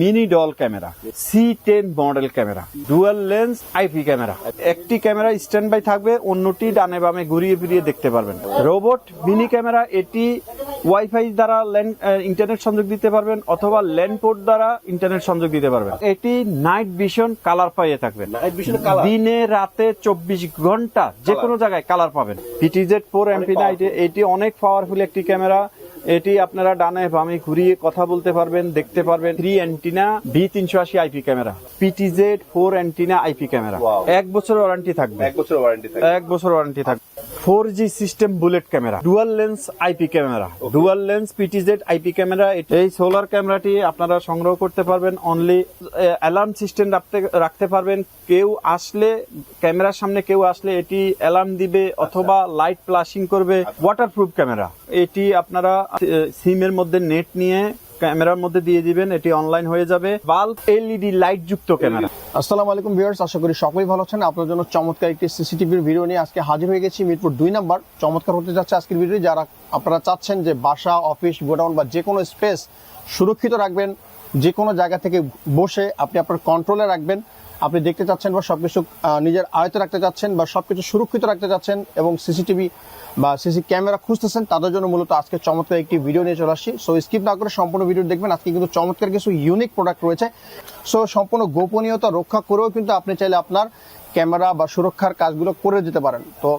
Mini doll camera C ten model camera dual lens IP camera. একটি camera stand by থাকবে অন্যটি ডানে বামে ঘুরিয়ে ফিরিয়ে দেখতে পারবেন। রোবট মিনি ক্যামেরা এটি ওয়াইফাই দ্বারা ল্যান্ড ইন্টারনেট সংযোগ দিতে পারবেন অথবা ল্যান্ড পোর্ট দ্বারা ইন্টারনেট সংযোগ দিতে পারবেন। এটি নাইট ভিশন কালার পাইয়ে থাকবে। নাইট দিনে রাতে চব্বিশ ঘণ্টা যে কোনো জায়গায় কালার পাবেন। পিটিজেড ফোর এমপি এটি অনেক পাওয়ারফুল একটি ক্যামেরা। এটি আপনারা ডানে বামে ঘুরিয়ে কথা বলতে পারবেন দেখতে পারবেন। থ্রি অ্যান্টিনা বি তিনশো আশি IP camera PTZ four antenna IP camera এক বছর ওয়ারেন্টি থাকবে। এক বছর ওয়ারেন্টি এক বছর ওয়ারেন্টি থাকবে। Four G system bullet camera dual lens IP camera. Dual lens PTZ IP camera এই সোলার ক্যামেরাটি আপনারা সংগ্রহ করতে পারবেন অনলি অ্যালার্ম সিস্টেম রাখতে রাখতে পারবেন। কেউ আসলে ক্যামেরার সামনে কেউ আসলে এটি অ্যালার্ম দিবে অথবা লাইট ফ্লাশিং করবে। Waterproof camera. এটি আপনারা সিমের মধ্যে নেট নিয়ে ক্যামেরার মধ্যে দিয়ে দিবেন, এটি অনলাইন হয়ে যাবে। বাল্ব এলইডি লাইট যুক্ত ক্যামেরা। আসসালামু আলাইকুম ভিউয়ার্স, আশা করি সকলেই ভালো আছেন। আপনার জন্য চমৎকার একটি সিসিটিভির ভিডিও নিয়ে আজকে হাজির হয়ে গেছি মিরপুর দুই নাম্বার। চমৎকার হতে যাচ্ছে আজকের ভিডিও যারা আপনারা চাচ্ছেন যে বাসা অফিস গোডাউন বা যে কোনো স্পেস সুরক্ষিত রাখবেন, যে কোনো জায়গা থেকে বসে আপনি আপনার কন্ট্রোলে রাখবেন। আপনি দেখতে চাচ্ছেন বা সবকিছু কিছু নিজের আয়ত্তে রাখতে চাচ্ছেন বা সবকিছু সুরক্ষিত রাখতে চাচ্ছেন এবং সিসিটিভি বা সিসি ক্যামেরা খুঁজতেছেন, তাদের জন্য মূলত আজকে চমৎকার একটি ভিডিও নিয়ে চলে আসছি। সো স্কিপ না করে সম্পূর্ণ ভিডিও দেখবেন। আজকে কিন্তু চমৎকার কিছু ইউনিক প্রোডাক্ট রয়েছে। সো সম্পূর্ণ গোপনীয়তা রক্ষা করেও কিন্তু আপনি চাইলে আপনার ক্যামেরা বা সুরক্ষার কাজগুলো করে দিতে পারেন। তো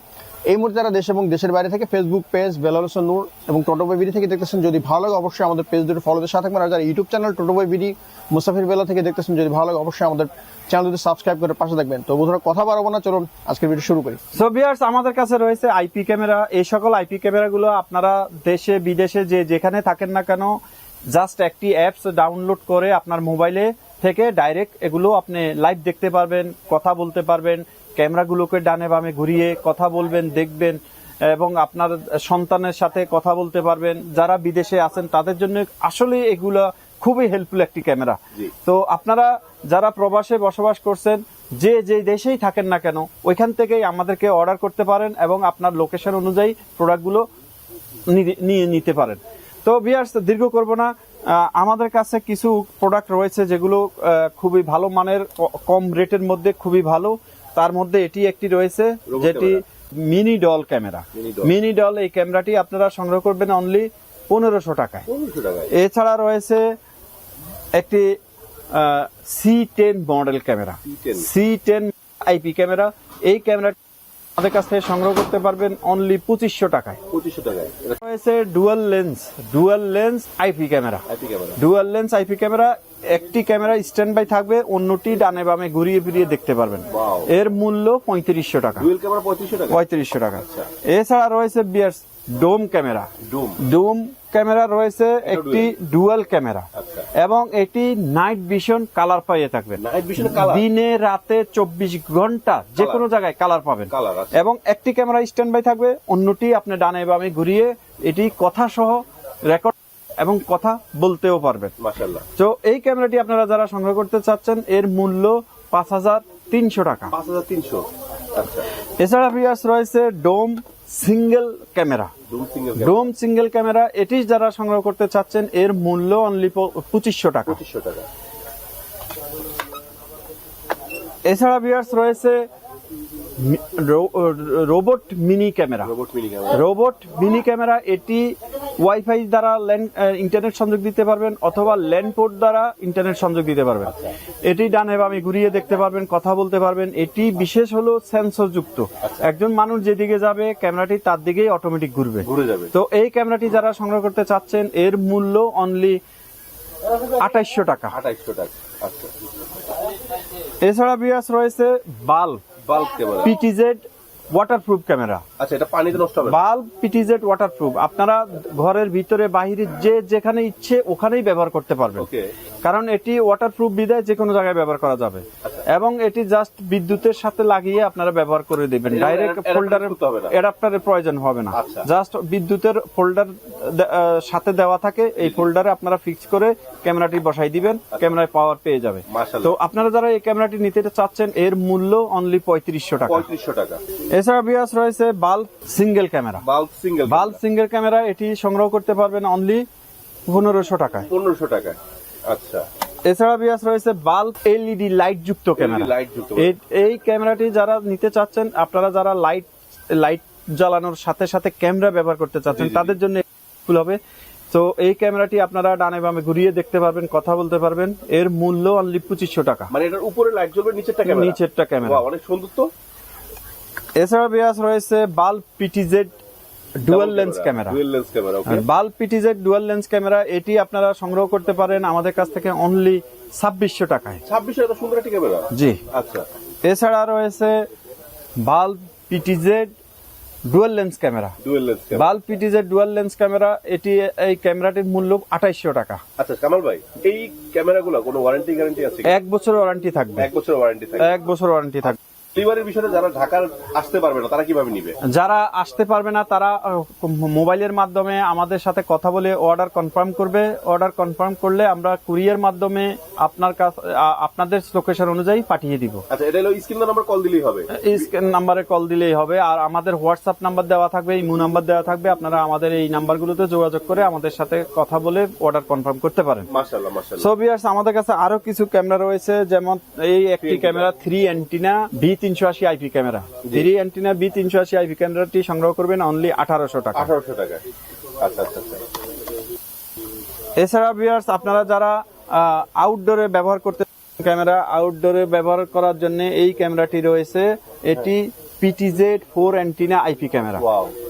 এই মুহূর্তে যারা দেশ এবং দেশের বাইরে থেকে ফেসবুক পেজ বেলারসন নূর এবং টোটো বই বিডি থেকে দেখতেছেন, যদি ভালো লাগে অবশ্যই আমাদের পেজ দুটো ফলোদের সাথে থাকবেন। আর যারা ইউটিউব চ্যানেল টোটো বই বিডি মুসাফির বেলা থেকে দেখতেছেন, যদি ভালো লাগে অবশ্যই আমাদের চ্যানেল দুটো সাবস্ক্রাইব করে পাশে থাকবেন। তো বন্ধুরা, কথা বাড়াবো না, চলুন আজকের ভিডিও শুরু করি। সো ভিউয়ার্স আমাদের কাছে রয়েছে আইপি ক্যামেরা এই সকল আইপি ক্যামেরাগুলো আপনারা দেশে, বিদেশে যে যেখানে থাকেন না কেন জাস্ট একটি অ্যাপস ডাউনলোড করে আপনার মোবাইলে থেকে ডাইরেক্ট এগুলো আপনি লাইভ দেখতে পারবেন কথা বলতে পারবেন ক্যামেরাগুলোকে ডানে বামে ঘুরিয়ে কথা বলবেন দেখবেন এবং আপনার সন্তানের সাথে কথা বলতে পারবেন। যারা বিদেশে আছেন তাদের জন্য আসলে এগুলো খুবই হেল্পফুল একটি ক্যামেরা। তো আপনারা যারা প্রবাসে বসবাস করছেন যে যে দেশেই থাকেন না কেন ওইখান থেকেই আমাদেরকে অর্ডার করতে পারেন এবং আপনার লোকেশন অনুযায়ী প্রোডাক্টগুলো নিয়ে নিতে পারেন। তো বিয়ার্স দীর্ঘ করব না। আমাদের কাছে কিছু প্রোডাক্ট রয়েছে যেগুলো খুবই ভালো মানের কম রেটের মধ্যে খুবই ভালো। তার মধ্যে এটি একটি রয়েছে যেটি mini doll camera mini doll এই ক্যামেরাটি আপনারা সংগ্রহ করবেন অনলি পনেরোশো টাকায়। এছাড়া রয়েছে একটি C ten model camera C ten IP camera এই ক্যামেরা আমাদের কাছ থেকে সংগ্রহ করতে পারবেন অনলি পঁচিশশো টাকায়। পঁচিশশো টাকায়। রয়েছে dual lens dual lens IP camera IP camera dual lens IP camera একটি ক্যামেরা স্ট্যান্ড বাই থাকবে অন্যটি ডানে বামে ঘুরিয়ে ফিরিয়ে দেখতে পারবেন। এর মূল্য পঁয়ত্রিশশো টাকা। পঁয়ত্রিশশো টাকা? আচ্ছা। এছাড়া রয়েছে বিয়ার্স ডোম ক্যামেরা ডুম ক্যামেরা রয়েছে একটি ডুয়াল ক্যামেরা আচ্ছা। এবং এটি নাইট ভিশন কালার পাইয়ে থাকবে। দিনে রাতে চব্বিশ ঘণ্টা যে কোনো জায়গায় কালার পাবেন। এবং একটি ক্যামেরা স্ট্যান্ড বাই থাকবে অন্যটি আপনি ডানে বামে ঘুরিয়ে এটি কথা সহ রেকর্ড এবং কথা বলতেও পারবেন। তো এই ক্যামেরাটি আপনারা যারা সংগ্রহ করতে চাচ্ছেন এর মূল্য পাঁচ হাজার তিনশো টাকা। পাঁচ হাজার তিনশো। আচ্ছা। এছাড়া বিয়াস রয়েছে dome single camera single camera dome single camera এটি যারা সংগ্রহ করতে চাচ্ছেন এর মূল্য অনলি পঁচিশশো টাকা। পঁচিশশো টাকা। এছাড়া বিয়ার্স রয়েছে robot mini camera robot mini camera এটি ওয়াইফাই দ্বারা ল্যান্ড ইন্টারনেট সংযোগ দিতে পারবেন অথবা ল্যান্ড পোর্ট দ্বারা ইন্টারনেট সংযোগ দিতে পারবেন। এটি ডানে বামে ঘুরিয়ে দেখতে পারবেন কথা বলতে পারবেন। এটি বিশেষ হলো সেন্সর যুক্ত একজন মানুষ যেদিকে যাবে ক্যামেরাটি তার দিকেই অটোমেটিক ঘুরবে। ঘুরে যাবে। তো এই ক্যামেরাটি যারা সংগ্রহ করতে চাচ্ছেন এর মূল্য অনলি আঠাইশশো টাকা। আঠাইশশো টাকা। আচ্ছা। এছাড়া বিয়াস রয়েছে bulb. Bulb camera PTZ waterproof camera আচ্ছা এটা পানিতে নষ্ট হবে। বাল্ব পিটিজেড ওয়াটারপ্রুফ আপনারা ঘরের ভিতরে বাহিরে যে যেখানে ইচ্ছে ওখানেই ব্যবহার করতে পারবেন। ওকে কারণ এটি ওয়াটারপ্রুফ বিদায় যে কোনো জায়গায় ব্যবহার করা যাবে। এবং এটি জাস্ট বিদ্যুতের সাথে লাগিয়ে আপনারা ব্যবহার করে দিবেন। ডাইরেক্ট ফোল্ডারের? অ্যাডাপ্টারের প্রয়োজন হবে না। আচ্ছা। জাস্ট বিদ্যুতের ফোল্ডার সাথে দেওয়া থাকে এই ফোল্ডারে আপনারা ফিক্স করে ক্যামেরাটি বসাই দিবেন ক্যামেরায় পাওয়ার পেয়ে যাবে। তো আপনারা যারা এই ক্যামেরাটি নিতে চাচ্ছেন এর মূল্য অনলি পঁয়ত্রিশশো টাকা। পঁয়ত্রিশশো টাকা। এছাড়া বিয়াস রয়েছে bulb single camera bulb single bulb single camera এটি সংগ্রহ করতে পারবেন অনলি পনেরোশো টাকায়। পনেরোশো টাকা আচ্ছা। এছাড়া বিয়াস রয়েছে বাল্ব এলইডি লাইট যুক্ত ক্যামেরা লাইট যুক্ত এই- ক্যামেরাটি যারা নিতে চাচ্ছেন আপনারা যারা লাইট লাইট জ্বালানোর সাথে সাথে ক্যামেরা ব্যবহার করতে চাচ্ছেন। তাদের জন্য ফুল হবে। তো এই ক্যামেরাটি আপনারা ডানে বামে ঘুরিয়ে দেখতে পারবেন কথা বলতে পারবেন। এর মূল্য অনলি পঁচিশশো টাকা। মানে এটার উপরে লাইট জ্বলবে নিচেরটা ক্যামেরা নিচেরটা ক্যামেরা অনেক সুন্দর তো। এছাড়া বিয়াস রয়েছে bulb PTZ dual lens camera dual lens camera okay bulb PTZ dual lens camera এটি আপনারা সংগ্রহ করতে পারেন আমাদের কাছ থেকে অনলি ছাব্বিশশো টাকায়। 26 এত সুন্দর একটা ক্যামেরা জি। আচ্ছা। এছাড়া রয়েছে bulb PTZ dual lens camera dual lens camera bulb PTZ dual lens camera এটি এই ক্যামেরাটির মূল্য আঠাইশশো টাকা। আচ্ছা কামাল ভাই এই ক্যামেরাগুলো কোনো ওয়ারেন্টি গ্যারান্টি আছে এক বছর ওয়ারেন্টি থাকবে। এক বছর ওয়ারেন্টি থাকে এক বছর ওয়ারেন্টি থাকবে। ডেলিভারির বিষয়ে যারা ঢাকার আসতে পারবে না তারা কীভাবে নিবে? যারা আসতে পারবে না তারা মোবাইলের মাধ্যমে আমাদের সাথে কথা বলে অর্ডার কনফার্ম করবে। অর্ডার কনফার্ম করলে আমরা কুরিয়ার মাধ্যমে আপনার কাছে আপনাদের লোকেশন অনুযায়ী পাঠিয়ে দিব। আচ্ছা এটা হলো স্ক্রিন নাম্বার কল দিলেই হবে। এই নাম্বারে কল দিলেই হবে। আর আমাদের হোয়াটসঅ্যাপ নাম্বার দেওয়া থাকবে ইমো নাম্বার দেওয়া থাকবে। আপনারা আমাদের এই নাম্বারগুলোতে যোগাযোগ করে আমাদের সাথে কথা বলে অর্ডার কনফার্ম করতে পারেন। মাশাআল্লাহ মাশাআল্লাহ। সো ভিউয়ার্স আমাদের কাছে আরও কিছু ক্যামেরা রয়েছে। যেমন এই একটি ক্যামেরা থ্রি অ্যান্টিনা বি তিনশো আশি IP camera. Three antenna B তিনশো আশি আইপি ক্যামেরাটি সংগ্রহ করবেন অনলি আঠারোশো টাকা। আঠারোশো টাকা আচ্ছা আচ্ছা আচ্ছা। এছাড়া ভিউয়ার্স আপনারা যারা আউটডোরে ব্যবহার করতে ক্যামেরা আউটডোরে ব্যবহার করার জন্য এই ক্যামেরাটি রয়েছে। এটি PTZ four antenna IP camera.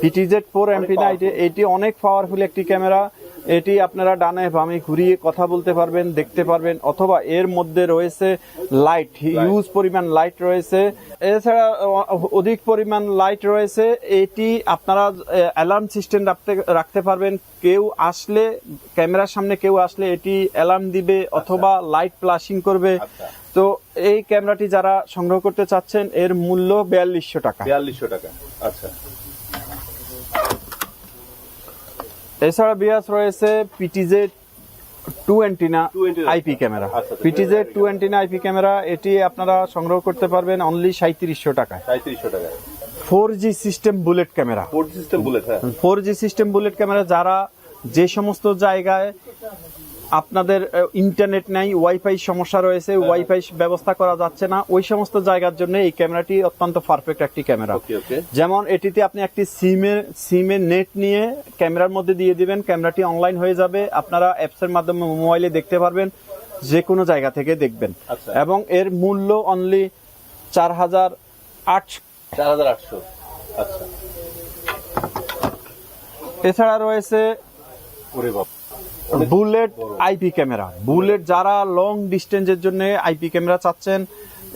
PTZ four antenna এটি অনেক পাওয়ারফুল একটি ক্যামেরা। এটি আপনারা ডানে বামে ঘুরিয়ে কথা বলতে পারবেন দেখতে পারবেন অথবা এর মধ্যে রয়েছে লাইট হিউজ পরিমাণ লাইট রয়েছে। এছাড়া অধিক পরিমাণ লাইট রয়েছে। এটি আপনারা অ্যালার্ম সিস্টেম রাখতে রাখতে পারবেন। কেউ আসলে ক্যামেরার সামনে কেউ আসলে এটি অ্যালার্ম দিবে অথবা লাইট ফ্লাশিং করবে। আচ্ছা। তো এই ক্যামেরাটি যারা সংগ্রহ করতে চাচ্ছেন এর মূল্য বিয়াল্লিশশো টাকা। বিয়াল্লিশশো টাকা। আচ্ছা। এছাড়া বিয়াস রয়েছে PTZ two antenna IP camera PTZ two antenna IP camera এটি আপনারা সংগ্রহ করতে পারবেন অনলি সাঁত্রিশশো টাকায়। সাঁত্রিশশো টাকায়। Four G system bullet camera four system bullet four G system bullet camera যারা যে সমস্ত জায়গায় আপনাদের ইন্টারনেট নাই ওয়াইফাই সমস্যা রয়েছে ওয়াইফাই ব্যবস্থা করা যাচ্ছে না। ওই সমস্ত জায়গার জন্য এই ক্যামেরাটি অত্যন্ত পারফেক্ট একটি ক্যামেরা। যেমন এটিতে আপনি একটি সিমের সিমের নেট নিয়ে ক্যামেরার মধ্যে দিয়ে দিবেন ক্যামেরাটি অনলাইন হয়ে যাবে। আপনারা অ্যাপস এর মাধ্যমে মোবাইলে দেখতে পারবেন যে কোনো জায়গা থেকে দেখবেন। আচ্ছা। এবং এর মূল্য অনলি চার হাজার আটশো। চার হাজার আটশো। আচ্ছা। এছাড়া রয়েছে ওরে বাপ। বুলেট আইপি ক্যামেরা বুলেট যারা লং ডিস্টেন্সের জন্য আইপি ক্যামেরা চাচ্ছেন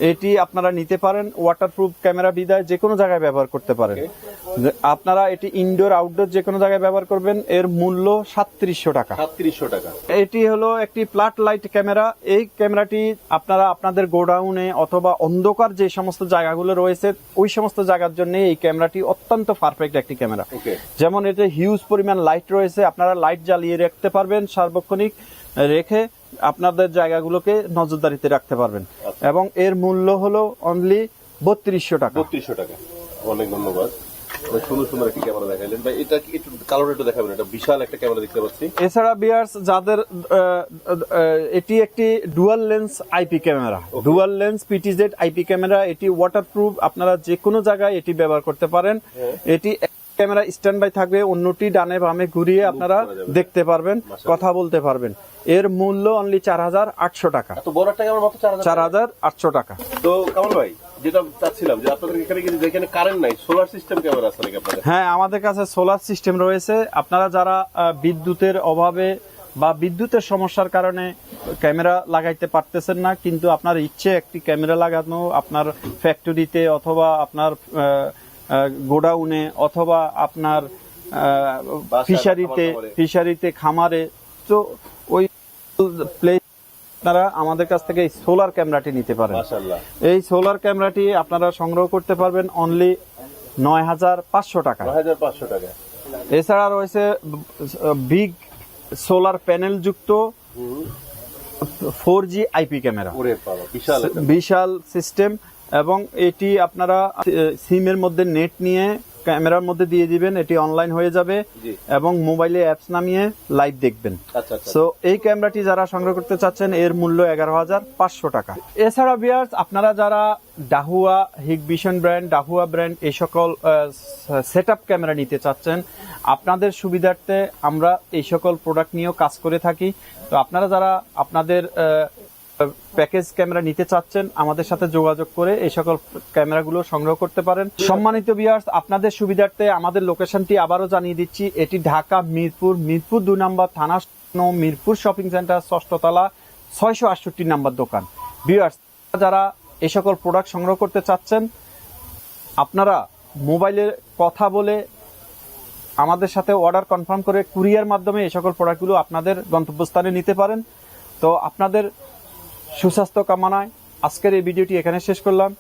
এটি আপনারা নিতে পারেন ওয়াটারপ্রুফ ক্যামেরা বিদায় যে কোনো জায়গায় ব্যবহার করতে পারেন। আপনারা এটি ইনডোর আউটডোর যে কোনো জায়গায় ব্যবহার করবেন এর মূল্য সাতত্রিশশো টাকা। সাতত্রিশশো টাকা। এটি হলো একটি প্লাট লাইট ক্যামেরা। এই ক্যামেরাটি আপনারা আপনাদের গোডাউনে অথবা অন্ধকার যে সমস্ত জায়গাগুলো রয়েছে ওই সমস্ত জায়গার জন্য এই ক্যামেরাটি অত্যন্ত পারফেক্ট একটি ক্যামেরা। যেমন এতে হিউজ পরিমাণ লাইট রয়েছে আপনারা লাইট জ্বালিয়ে রাখতে পারবেন সার্বক্ষণিক রেখে। আপনাদের জায়গাগুলোকে নজরদারিতে রাখতে পারবেন। আচ্ছা। এবং এর মূল্য হলো অনলি বত্রিশশো টাকা। বত্রিশশো টাকা। অনেক ধন্যবাদ। সুন্দর সুন্দর একটি ক্যামেরা দেখাইলেন। ভাই এটা একটু কালার একটু দেখাবেন। এটা বিশাল একটা ক্যামেরা দেখতে পাচ্ছি। এছাড়া বিয়ার্স যাদের এটি একটি dual lens IP camera. Dual lens PTZ IP camera এটি ওয়াটারপ্রুফ আপনারা যে কোনো জায়গায় এটি ব্যবহার করতে পারেন। হ্যাঁ। এটি ক্যামেরা স্ট্যান্ড বাই থাকবে অন্যটি ডানে বামে ঘুরিয়ে আপনারা দেখতে পারবেন কথা বলতে পারবেন। এর মূল্য অনলি চার হাজার আটশো টাকা। চার হাজার আটশো টাকা। তো কামাল ভাই যেটা চাচ্ছিলাম যে আপনাদের এখানে কিন্তু যেখানে কারেন্ট নাই সোলার সিস্টেম ক্যামেরা আছে নাকি আপনাদের? হ্যাঁ আমাদের কাছে সোলার সিস্টেম রয়েছে। আপনারা যারা বিদ্যুতের অভাবে বা বিদ্যুতের সমস্যার কারণে ক্যামেরা লাগাইতে পারতেছেন না কিন্তু আপনার ইচ্ছে একটি ক্যামেরা লাগানো আপনার ফ্যাক্টরিতে অথবা আপনার গোডাউনে অথবা আপনার ফিশারিতে ফিশারিতে খামারে তো ওই প্লেস আপনারা আমাদের কাছ থেকে এই সোলার ক্যামেরাটি নিতে পারেন। এই সোলার ক্যামেরাটি আপনারা সংগ্রহ করতে পারবেন অনলি নয় হাজার পাঁচশো টাকা টাকা এছাড়া রয়েছে বিগ সোলার প্যানেল যুক্ত ফোর জি আইপি ক্যামেরা। বিশাল সিস্টেম এবং এটি আপনারা সিমের মধ্যে নেট নিয়ে ক্যামেরার মধ্যে দিয়ে দিবেন এটি অনলাইন হয়ে যাবে এবং মোবাইলে অ্যাপস নামিয়ে লাইভ দেখবেন। আচ্ছা আচ্ছা সো এই ক্যামেরাটি যারা সংগ্রহ করতে চাচ্ছেন এর মূল্য এগারো হাজার পাঁচশো টাকা। এছাড়া বিয়ার্স আপনারা যারা Dahua Hikvision brand Dahua brand এই সকল সেট আপ ক্যামেরা নিতে চাচ্ছেন আপনাদের সুবিধার্থে আমরা এই সকল প্রোডাক্ট নিয়েও কাজ করে থাকি। তো আপনারা যারা আপনাদের প্যাকেজ ক্যামেরা নিতে চাচ্ছেন, আমাদের সাথে যোগাযোগ করে এই সকল ক্যামেরাগুলো সংগ্রহ করতে পারেন। সম্মানিত বিয়ার্স আপনাদের সুবিধার্থে আমাদের লোকেশনটি আবারও জানিয়ে দিচ্ছি। এটি ঢাকা, মিরপুর মিরপুর দুই নম্বর থানা মিরপুর শপিং সেন্টার ষষ্ঠতলা, ছয়শো আটষট্টি নাম্বার দোকান। বিয়ার্স যারা এই সকল প্রোডাক্ট সংগ্রহ করতে চাচ্ছেন, আপনারা মোবাইলে কথা বলে আমাদের সাথে অর্ডার কনফার্ম করে কুরিয়ার মাধ্যমে এই সকল প্রোডাক্টগুলো আপনাদের গন্তব্যস্থানে নিতে পারেন। তো আপনাদের সুস্বাস্থ্য কামনায় আজকের এই ভিডিওটি এখানে শেষ করলাম।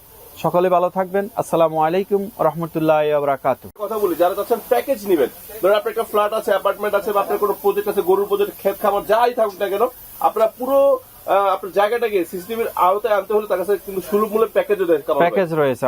সকালে ভালো থাকবেন। আসসালামু আলাইকুম রহমতুল্লাহ আবরাকাত কথা বলি যারা চাচ্ছেন প্যাকেজ নেবেন ধরুন আপনার একটা ফ্ল্যাট আছে অ্যাপার্টমেন্ট আছে বা আপনার কোনো প্রজেক্ট আছে গরুর প্রজেক্ট ক্ষেত খামার যাই থাকুক না কেন আপনার পুরো আপনার জায়গাটাকে সিসিটিভির আওতায় আনতে হলে তার কাছে কিন্তু সুলভ মূল্যে প্যাকেজও দেয় প্যাকেজ রয়েছে